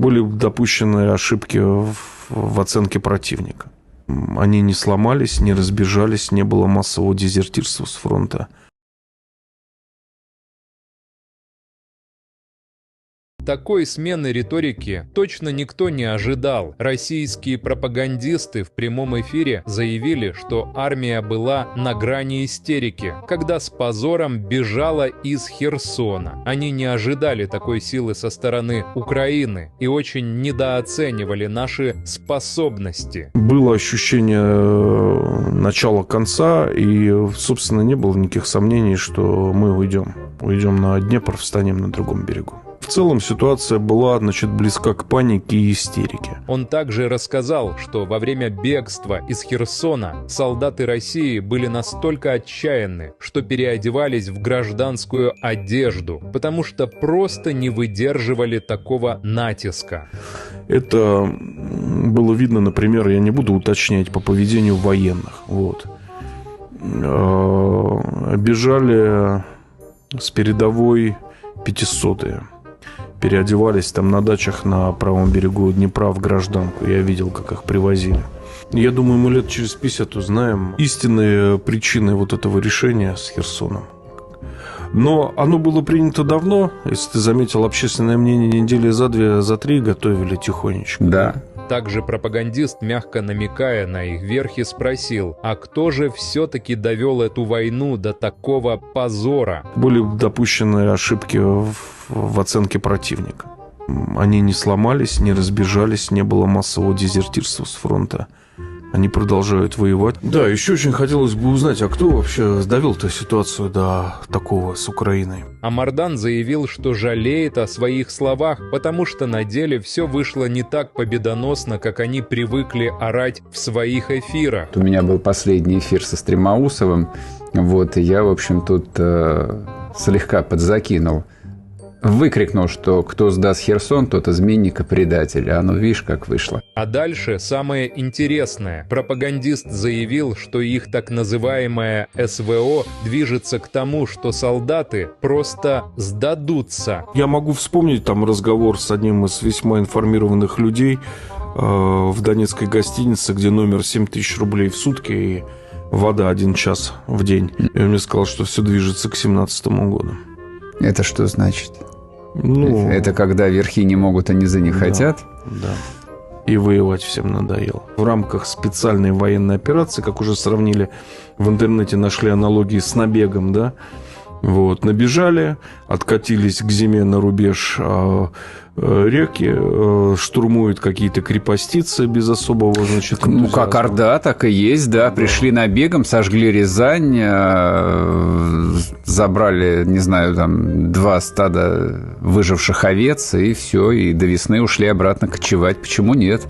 Были допущены ошибки в, в оценке противника. М, Они не сломались, не разбежались, не было массового дезертирства с фронта. Такой смены риторики точно никто не ожидал. Российские пропагандисты в прямом эфире заявили, что армия была на грани истерики, когда с позором бежала из Херсона. Они не ожидали такой силы со стороны Украины и очень недооценивали наши способности. Было ощущение э, начала конца, и, собственно, не было никаких сомнений, что мы уйдем. Уйдем на Днепр, встанем на другом берегу. В целом ситуация была, значит, близка к панике и истерике. Он также рассказал, что во время бегства из Херсона солдаты России были настолько отчаянны, что переодевались в гражданскую одежду, потому что просто не выдерживали такого натиска. Это было видно, например, я не буду уточнять по поведению военных. Вот. Э, Бежали с передовой 500 Переодевались там на дачах на правом берегу Днепра в гражданку. Я видел, как их привозили. Я думаю, мы лет через 50 узнаем истинные причины вот этого решения с Херсоном. Но оно было принято давно. Если ты заметил, общественное мнение недели за две, за три готовили тихонечко. Да. Также пропагандист, мягко намекая на их верхи, спросил, а кто же все-таки довел эту войну до такого позора? Были допущены ошибки в, в оценке противника. Они не сломались, не разбежались, не было массового дезертирства с фронта. Они продолжают воевать. Да, еще очень хотелось бы узнать, а кто вообще довел-то ситуацию до такого с Украиной? А Мардан заявил, что жалеет о своих словах, потому что на деле все вышло не так победоносно, как они привыкли орать в своих эфирах. У меня был последний эфир со Стремоусовым. Вот, и я, в общем, тут э, слегка подзакинул. Выкрикнул, что кто сдаст Херсон, тот изменник и предатель. А ну, видишь, как вышло. А дальше самое интересное. Пропагандист заявил, что их так называемое СВО движется к тому, что солдаты просто сдадутся. Я могу вспомнить там разговор с одним из весьма информированных людей э, в донецкой гостинице, где номер 7 тысяч рублей в сутки и вода один час в день. И он мне сказал, что все движется к 17 году. Это что значит? Ну, Это когда верхи не могут, а низы не Да. хотят? Да. И воевать всем надоело. В рамках специальной военной операции, как уже сравнили, в интернете нашли аналогии с набегом, да? Вот, набежали, откатились к зиме на рубеж а, э, реки, э, штурмуют какие-то крепостицы без особого, значит, Ну, как. Орда, так и есть, да. Пришли набегом, сожгли Рязань, э, забрали, не знаю, там, два стада выживших овец, и все, и до весны ушли обратно кочевать. Почему нет?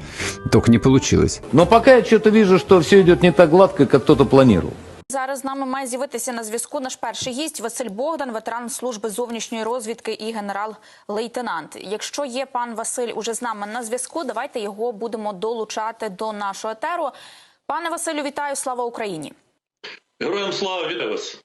Только не получилось. Но пока я что-то вижу, что все идет не так гладко, как кто-то планировал. Зараз з нами має з'явитися на зв'язку наш перший гість Василь Богдан, ветеран служби зовнішньої розвідки і генерал-лейтенант. Якщо є пан Василь уже з нами на зв'язку, давайте його будемо долучати до нашого етеру. Пане Василю, вітаю! Слава Україні! Героям слава вітаю вас.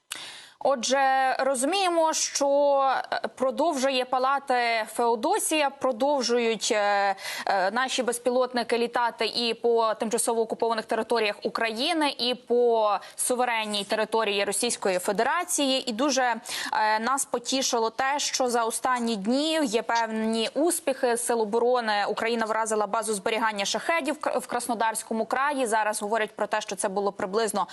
Отже, розуміємо, що е, продовжує палати Феодосія, продовжують е, е, наші безпілотники літати і по тимчасово окупованих територіях України, і по суверенній території Російської Федерації. І дуже нас потішило те, що за останні дні є певні успіхи Сил оборони. Україна вразила базу зберігання шахедів в Краснодарському краї. Зараз говорять про те, що це було приблизно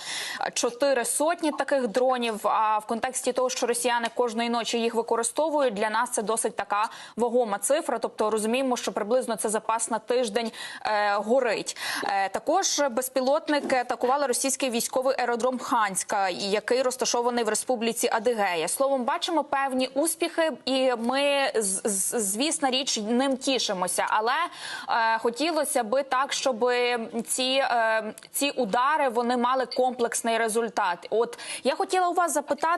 чотири сотні таких дронів. А в контексті того, що росіяни кожної ночі їх використовують, для нас це досить така вагома цифра. Тобто розуміємо, що приблизно це запас на тиждень е, горить. Е, також безпілотники атакували російський військовий аеродром Ханська, який розташований в республіці Адигея. Словом, бачимо певні успіхи, і ми з- з- звісна річ ним тішимося. Але е, хотілося би так, щоб ці, е, ці удари вони мали комплексний результат. От я хотіла у вас запитати,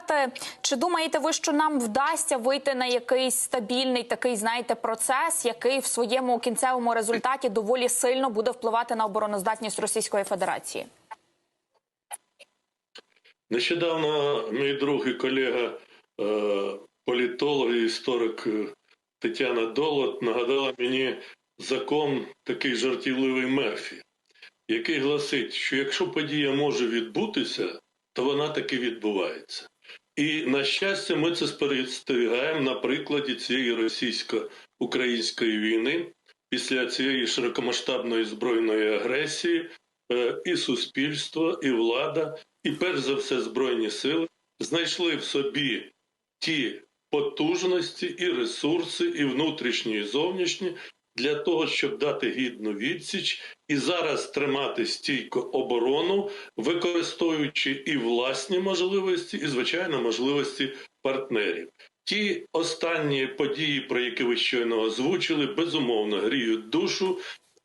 чи думаєте ви, що нам вдасться вийти на якийсь стабільний такий, знаєте, процес, який в своєму кінцевому результаті доволі сильно буде впливати на обороноздатність Російської Федерації? Нещодавно мій друг і колега, е, політолог і історик е, Тетяна Долот нагадала мені закон такий жартівливий Мерфі, який гласить, що якщо подія може відбутися, то вона таки відбувається. І на щастя, ми це спостерігаємо на прикладі цієї російсько-української війни після цієї широкомасштабної збройної агресії, е, і суспільство, і влада, і перш за все збройні сили знайшли в собі ті потужності і ресурси, і внутрішні, і зовнішні для того, щоб дати гідну відсіч і зараз тримати стійко оборону, використовуючи і власні можливості, і звичайно можливості партнерів. Ті останні події, про які ви щойно озвучили, безумовно гріють душу.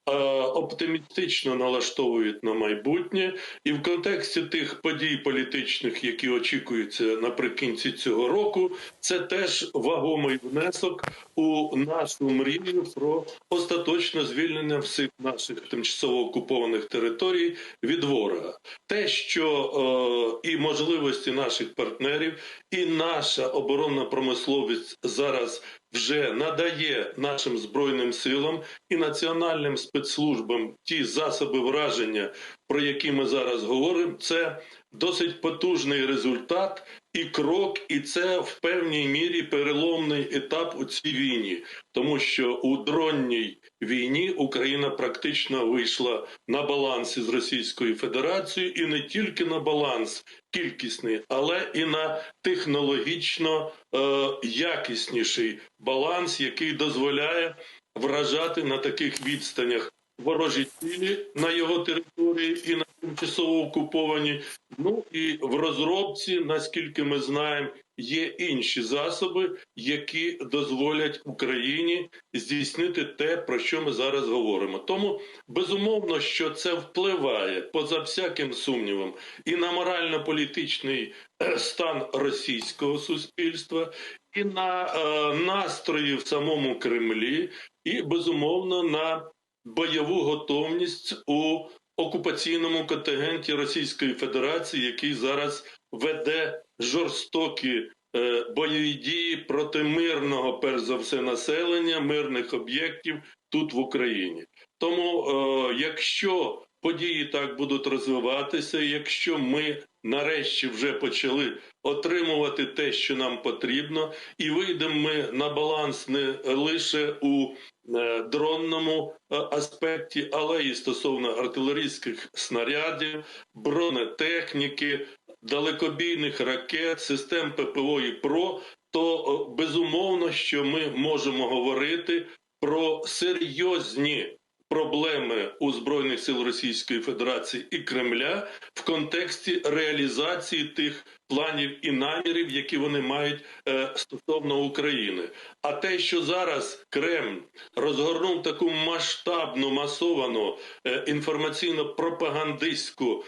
Е, Оптимістично налаштовують на майбутнє, і в контексті тих подій політичних, які очікуються наприкінці цього року, це теж вагомий внесок у нашу мрію про остаточне звільнення всіх наших тимчасово окупованих територій від ворога. Те, що е, і можливості наших партнерів, і наша оборонна промисловість зараз вже надає нашим збройним силам і національним спецслужбам ті засоби враження, про які ми зараз говоримо, це досить потужний результат і крок, і це в певній мірі переломний етап у цій війні, тому що у дронній війні Україна практично вийшла на баланс із Російською Федерацією, і не тільки на баланс кількісний, але і на технологічно е, якісніший баланс, який дозволяє вражати на таких відстанях ворожі цілі на його території і на тимчасово окуповані. Ну і в розробці, наскільки ми знаємо, є інші засоби, які дозволять Україні здійснити те, про що ми зараз говоримо. Тому безумовно, що це впливає поза всяким сумнівом і на морально-політичний е, стан російського суспільства, і на е, настрої в самому Кремлі, і безумовно на бойову готовність у окупаційному контингенті Російської Федерації, який зараз веде жорстокі е, бойові дії проти мирного, перш за все, населення, мирних об'єктів тут в Україні. Тому, е, якщо події так будуть розвиватися, якщо ми нарешті вже почали отримувати те, що нам потрібно, і вийдемо ми на баланс не лише у е, дронному е, аспекті, але і стосовно артилерійських снарядів, бронетехніки, далекобійних ракет, систем ППО і ПРО, то е, безумовно, що ми можемо говорити про серйозні проблеми у збройних сил Російської Федерації і Кремля в контексті реалізації тих планів і намірів, які вони мають е, стосовно України. А те, що зараз Кремль розгорнув таку масштабну масовану е, інформаційно-пропагандистську е,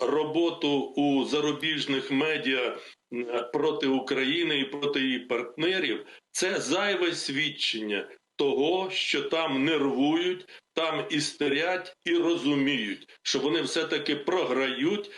роботу у зарубіжних медіа проти України і проти її партнерів, це зайве свідчення того, що там нервують, там істерять і розуміють, що вони все таки програють